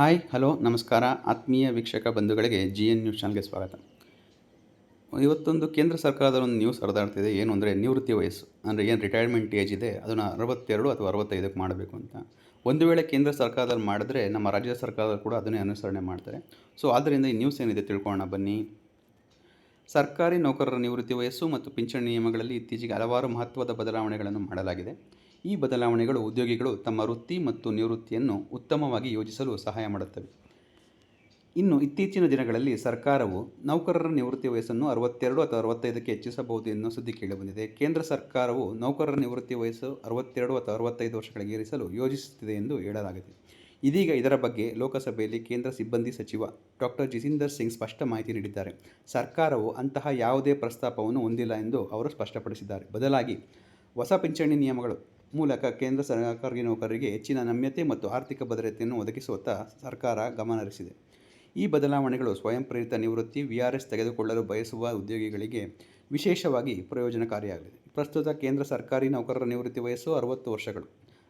Hi, hello, ನಮಸ್ಕಾರ, ಆತ್ಮೀಯ ವೀಕ್ಷಕ ಬಂಧುಗಳಿಗೆ ಜಿ ಎನ್ ನ್ಯೂಸ್ ಚಾನಲ್ಗೆ ಸ್ವಾಗತ. ಇವತ್ತೊಂದು ಕೇಂದ್ರ ಸರ್ಕಾರದ ಒಂದು ನ್ಯೂಸ್ ಹರಿದಾಡ್ತಿದೆ. ಏನು ಅಂದರೆ ನಿವೃತ್ತಿ ವಯಸ್ಸು, ಅಂದರೆ ಏನು ರಿಟೈರ್ಮೆಂಟ್ ಏಜ್ ಇದೆ, ಅದನ್ನು ಅರವತ್ತೆರಡು ಅಥವಾ ಅರವತ್ತೈದಕ್ಕೆ ಮಾಡಬೇಕು ಅಂತ. ಒಂದು ವೇಳೆ ಕೇಂದ್ರ ಸರ್ಕಾರದಲ್ಲಿ ಮಾಡಿದ್ರೆ ನಮ್ಮ ರಾಜ್ಯ ಸರ್ಕಾರ ಕೂಡ ಅದನ್ನೇ ಅನುಸರಣೆ ಮಾಡ್ತಾರೆ. ಸೊ ಆದ್ದರಿಂದ ಈ ನ್ಯೂಸ್ ಏನಿದೆ ತಿಳ್ಕೊಳ್ಳೋಣ, ಬನ್ನಿ. ಸರ್ಕಾರಿ ನೌಕರರ ನಿವೃತ್ತಿ ವಯಸ್ಸು ಮತ್ತು ಪಿಂಚಣಿ ನಿಯಮಗಳಲ್ಲಿ ಇತ್ತೀಚೆಗೆ ಹಲವಾರು ಮಹತ್ವದ ಬದಲಾವಣೆಗಳನ್ನು ಮಾಡಲಾಗಿದೆ. ಈ ಬದಲಾವಣೆಗಳು ಉದ್ಯೋಗಿಗಳು ತಮ್ಮ ವೃತ್ತಿ ಮತ್ತು ನಿವೃತ್ತಿಯನ್ನು ಉತ್ತಮವಾಗಿ ಯೋಜಿಸಲು ಸಹಾಯ ಮಾಡುತ್ತವೆ. ಇನ್ನು ಇತ್ತೀಚಿನ ದಿನಗಳಲ್ಲಿ ಸರ್ಕಾರವು ನೌಕರರ ನಿವೃತ್ತಿ ವಯಸ್ಸನ್ನು ಅರವತ್ತೆರಡು ಅಥವಾ ಅರವತ್ತೈದಕ್ಕೆ ಹೆಚ್ಚಿಸಬಹುದು ಎನ್ನುವ ಸುದ್ದಿ ಕೇಳಿಬಂದಿದೆ. ಕೇಂದ್ರ ಸರ್ಕಾರವು ನೌಕರರ ನಿವೃತ್ತಿ ವಯಸ್ಸು ಅರವತ್ತೆರಡು ಅಥವಾ ಅರವತ್ತೈದು ವರ್ಷಗಳಿಗೆ ಏರಿಸಲು ಯೋಜಿಸುತ್ತಿದೆ ಎಂದು ಹೇಳಲಾಗಿದೆ. ಇದೀಗ ಇದರ ಬಗ್ಗೆ ಲೋಕಸಭೆಯಲ್ಲಿ ಕೇಂದ್ರ ಸಿಬ್ಬಂದಿ ಸಚಿವ ಡಾಕ್ಟರ್ ಜಿತೇಂದರ್ ಸಿಂಗ್ ಸ್ಪಷ್ಟ ಮಾಹಿತಿ ನೀಡಿದ್ದಾರೆ. ಸರ್ಕಾರವು ಅಂತಹ ಯಾವುದೇ ಪ್ರಸ್ತಾಪವನ್ನು ಹೊಂದಿಲ್ಲ ಎಂದು ಅವರು ಸ್ಪಷ್ಟಪಡಿಸಿದ್ದಾರೆ. ಬದಲಾಗಿ ಹೊಸ ಪಿಂಚಣಿ ನಿಯಮಗಳು ಮೂಲಕ ಕೇಂದ್ರ ಸರ್ಕಾರಿ ನೌಕರರಿಗೆ ಹೆಚ್ಚಿನ ನಮ್ಯತೆ ಮತ್ತು ಆರ್ಥಿಕ ಭದ್ರತೆಯನ್ನು ಒದಗಿಸುವತ್ತ ಸರ್ಕಾರ ಗಮನಹರಿಸಿದೆ ಈ ಬದಲಾವಣೆಗಳು ಸ್ವಯಂ ಪ್ರೇರಿತ ನಿವೃತ್ತಿ ವಿ ಆರ್ ಎಸ್ ತೆಗೆದುಕೊಳ್ಳಲು ಬಯಸುವ ಉದ್ಯೋಗಿಗಳಿಗೆ ವಿಶೇಷವಾಗಿ ಪ್ರಯೋಜನಕಾರಿಯಾಗಲಿದೆ. ಪ್ರಸ್ತುತ ಕೇಂದ್ರ ಸರ್ಕಾರಿ ನೌಕರರ ನಿವೃತ್ತಿ ವಯಸ್ಸು ಅರವತ್ತು ವರ್ಷಗಳು.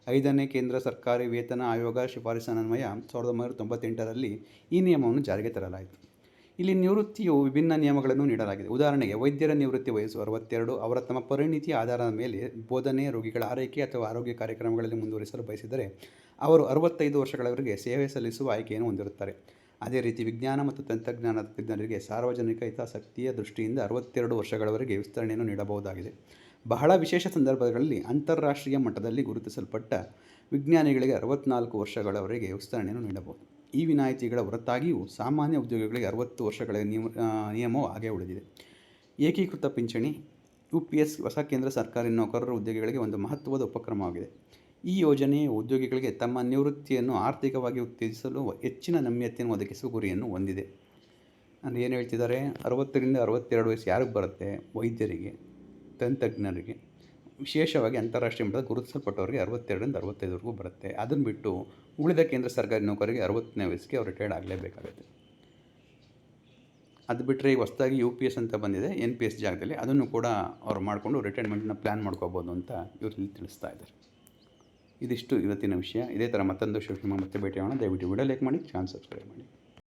ಐದನೇ ಕೇಂದ್ರ ಸರ್ಕಾರಿ ವೇತನ ಆಯೋಗ ಶಿಫಾರಸಿನನ್ವಯ ಸಾವಿರದ ಒಂಬೈನೂರ ತೊಂಬತ್ತೆಂಟರಲ್ಲಿ ಈ ನಿಯಮವನ್ನು ಜಾರಿಗೆ ತರಲಾಯಿತು. ಇಲ್ಲಿ ನಿವೃತ್ತಿಯು ವಿಭಿನ್ನ ನಿಯಮಗಳನ್ನು ನೀಡಲಾಗಿದೆ. ಉದಾಹರಣೆಗೆ, ವೈದ್ಯರ ನಿವೃತ್ತಿ ವಯಸ್ಸು ಅರವತ್ತೆರಡು, ಅವರ ತಮ್ಮ ಪರಿಣಿತಿಯ ಆಧಾರದ ಮೇಲೆ ಬೋಧನೆ, ರೋಗಿಗಳ ಆರೈಕೆ ಅಥವಾ ಆರೋಗ್ಯ ಕಾರ್ಯಕ್ರಮಗಳಲ್ಲಿ ಮುಂದುವರಿಸಲು ಬಯಸಿದರೆ, ಅವರು ಅರವತ್ತೈದು ವರ್ಷಗಳವರೆಗೆ ಸೇವೆ ಸಲ್ಲಿಸುವ ಆಯ್ಕೆಯನ್ನು ಹೊಂದಿರುತ್ತಾರೆ. ಅದೇ ರೀತಿ, ವಿಜ್ಞಾನ ಮತ್ತು ತಂತ್ರಜ್ಞಾನದ ತಜ್ಞರಿಗೆ ಸಾರ್ವಜನಿಕ ಹಿತಾಸಕ್ತಿಯ ದೃಷ್ಟಿಯಿಂದ ಅರವತ್ತೆರಡು ವರ್ಷಗಳವರೆಗೆ ವಿಸ್ತರಣೆಯನ್ನು ನೀಡಬಹುದಾಗಿದೆ. ಬಹಳ ವಿಶೇಷ ಸಂದರ್ಭಗಳಲ್ಲಿ ಅಂತಾರಾಷ್ಟ್ರೀಯ ಮಟ್ಟದಲ್ಲಿ ಗುರುತಿಸಲ್ಪಟ್ಟ ವಿಜ್ಞಾನಿಗಳಿಗೆ ಅರವತ್ನಾಲ್ಕು ವರ್ಷಗಳವರೆಗೆ ವಿಸ್ತರಣೆಯನ್ನು ನೀಡಬಹುದು. ಈ ವಿನಾಯಿತಿಗಳ ಹೊರತಾಗಿಯೂ ಸಾಮಾನ್ಯ ಉದ್ಯೋಗಿಗಳಿಗೆ ಅರವತ್ತು ವರ್ಷಗಳ ನಿಯಮ ನಿಯಮವು ಹಾಗೇ ಉಳಿದಿದೆ. ಏಕೀಕೃತ ಪಿಂಚಣಿ, ಯು ಪಿ ಎಸ್, ಹೊಸ ಕೇಂದ್ರ ಸರ್ಕಾರಿ ನೌಕರರ ಉದ್ಯೋಗಿಗಳಿಗೆ ಒಂದು ಮಹತ್ವದ ಉಪಕ್ರಮವಾಗಿದೆ. ಈ ಯೋಜನೆಯು ಉದ್ಯೋಗಿಗಳಿಗೆ ತಮ್ಮ ನಿವೃತ್ತಿಯನ್ನು ಆರ್ಥಿಕವಾಗಿ ಉತ್ತೇಜಿಸಲು ಹೆಚ್ಚಿನ ನಮ್ಯತೆಯನ್ನು ಒದಗಿಸುವ ಗುರಿಯನ್ನು ಹೊಂದಿದೆ. ಅಂದರೆ ಏನು ಹೇಳ್ತಿದ್ದಾರೆ? ಅರವತ್ತರಿಂದ ಅರವತ್ತೆರಡು ವಯಸ್ಸು ಯಾರಿಗೆ ಬರುತ್ತೆ? ವೈದ್ಯರಿಗೆ, ತಂತ್ರಜ್ಞರಿಗೆ. ವಿಶೇಷವಾಗಿ ಅಂತಾರಾಷ್ಟ್ರೀಯ ಮಟ್ಟದ ಗುರುತಿಸಲ್ಪಟ್ಟವರಿಗೆ ಅರವತ್ತೆರಡರಿಂದ ಅರವತ್ತೈದುವರೆಗೂ ಬರುತ್ತೆ. ಅದನ್ನು ಬಿಟ್ಟು ಉಳಿದ ಕೇಂದ್ರ ಸರ್ಕಾರಿ ನೌಕರಿಗೆ ಅರವತ್ತನೇ ವಯಸ್ಸಿಗೆ ಅವ್ರು ರಿಟೈರ್ಡ್ ಆಗಲೇಬೇಕಾಗುತ್ತೆ. ಅದು ಬಿಟ್ಟರೆ ಈಗ ಹೊಸದಾಗಿ ಯು ಪಿ ಎಸ್ ಅಂತ ಬಂದಿದೆ ಎನ್ ಪಿ ಎಸ್ ಜಾಗದಲ್ಲಿ ಅದನ್ನು ಕೂಡ ಅವ್ರು ಮಾಡಿಕೊಂಡು ರಿಟೈರ್ಮೆಂಟ್ನ ಪ್ಲ್ಯಾನ್ ಮಾಡ್ಕೋಬೋದು ಅಂತ ಇವರಲ್ಲಿ ತಿಳಿಸ್ತಾ ಇದ್ದಾರೆ. ಇದಿಷ್ಟು ಇವತ್ತಿನ ವಿಷಯ. ಇದೇ ಥರ ಮತ್ತೊಂದು ವಿಷಯ ಮತ್ತೆ ಭೇಟಿ ಮಾಡೋಣ ದಯವಿಟ್ಟು ವಿಡಿಯೋ ಲೈಕ್ ಮಾಡಿ ಚಾನಲ್ ಸಬ್ಸ್ಕ್ರೈಬ್ ಮಾಡಿ.